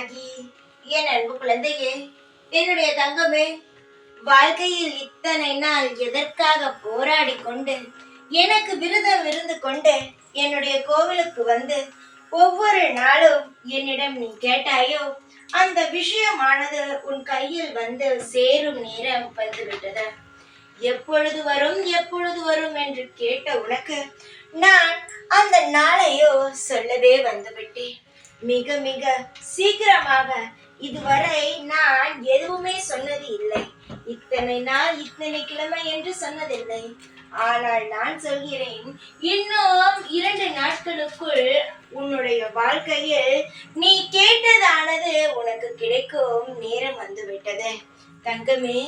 ராகி என் அன்பு குழந்தையே என்னுடைய தங்கமே வாழ்க்கையில் இத்தனை நாள் எதற்காக போராடி கொண்டு எனக்கு விருதம் இருந்து கொண்டு என்னுடைய கோவிலுக்கு வந்து ஒவ்வொரு நாளும் என்னிடம் நீ கேட்டாயோ அந்த விஷயமானது உன் கையில் வந்து சேரும் நேரம் வந்துவிட்டது. எப்பொழுது வரும் எப்பொழுது வரும் என்று கேட்ட உனக்கு நான் அந்த நாளையோ சொல்லவே வந்துவிட்டேன். மிக மிக சீக்கிரமாக இதுவரை நான் எதுவுமே சொன்னது இல்லை. இத்தனை நாள் இத்தனை கிழமை என்று சொன்னதில்லை. ஆனால் நான் சொல்கிறேன் இன்னும் இரண்டு நாட்களுக்குள் உன்னுடைய வாழ்க்கையில் நீ கேட்டதானது உனக்கு கிடைக்கும் நேரம் வந்துவிட்டது. தங்கமே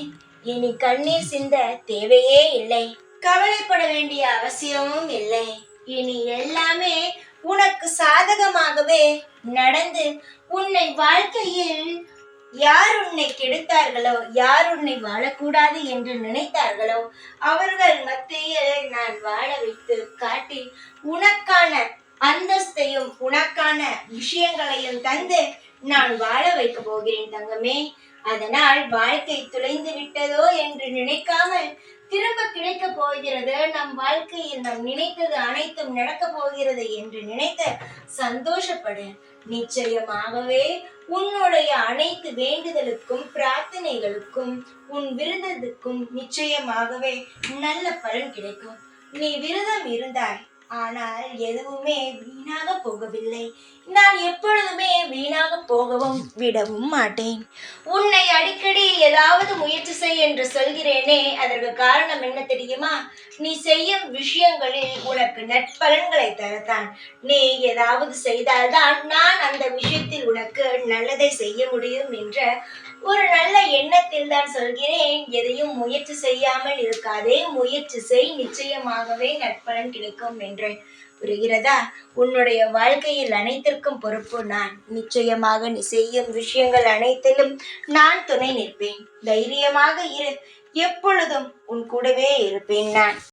இனி கண்ணீர் சிந்த தேவையே இல்லை. கவலைப்பட வேண்டிய அவசியமும் இல்லை. இனி எல்லாமே உனக்கு சாதகமாகவே நடந்து உன்னை வாழ்க்கையில் யார் உன்னை கெடுத்தார்களோ யார் உன்னை வாழக்கூடாது என்று நினைத்தார்களோ அவர்கள் மத்தியில் நான் வாழ வைத்து காட்டி உனக்கான அந்தஸ்தையும் உனக்கான விஷயங்களையும் தந்து நான் வாழ வைக்க போகிறேன் தங்கமே. அதனால் வாழ்க்கை துளைந்து விட்டதோ என்று நினைக்காமல் திரும்ப கிடைக்க போகிறது நம் வாழ்க்கையில் நாம் நினைத்தது அனைத்தும் நடக்க போகிறது என்று நினைத்த சந்தோஷப்படு. நிச்சயமாகவே உன்னுடைய அனைத்து வேண்டுதலுக்கும் பிரார்த்தனைகளுக்கும் உன் விருதத்துக்கும் நிச்சயமாகவே நல்ல பலன் கிடைக்கும். நீ விரதம் இருந்தாய் ஆனால் எதுவுமே வீணாக போகவில்லை. நான் எப்பொழுதுமே வீணாக போகவும் விடவும் மாட்டேன். உன்னை அடிக்கடி ஏதாவது முயற்சி செய் என்று சொல்கிறேனே அதற்கு காரணம் என்ன தெரியுமா? நீ செய்யும் விஷயங்களில் உனக்கு நட்பலன்களை தரத்தான். நீ ஏதாவது செய்தால்தான் நான் அந்த விஷயத்தில் உனக்கு நல்லதை செய்ய முடியும் என்ற ஒரு நல்ல எண்ணத்தில் தான் சொல்கிறேன். எதையும் முயற்சி செய்யாமல் இருக்காதே முயற்சி செய் நிச்சயமாகவே நட்பலன் கிடைக்கும் என்று. என்று புரிகிறதா? உன்னுடைய வாழ்க்கையில் அனைத்திற்கும் பொறுப்பு நான். நிச்சயமாக நீ செய்யும் விஷயங்கள் அனைத்திலும் நான் துணை நிற்பேன். தைரியமாக இரு. எப்பொழுதும் உன் கூடவே இருப்பேன் நான்.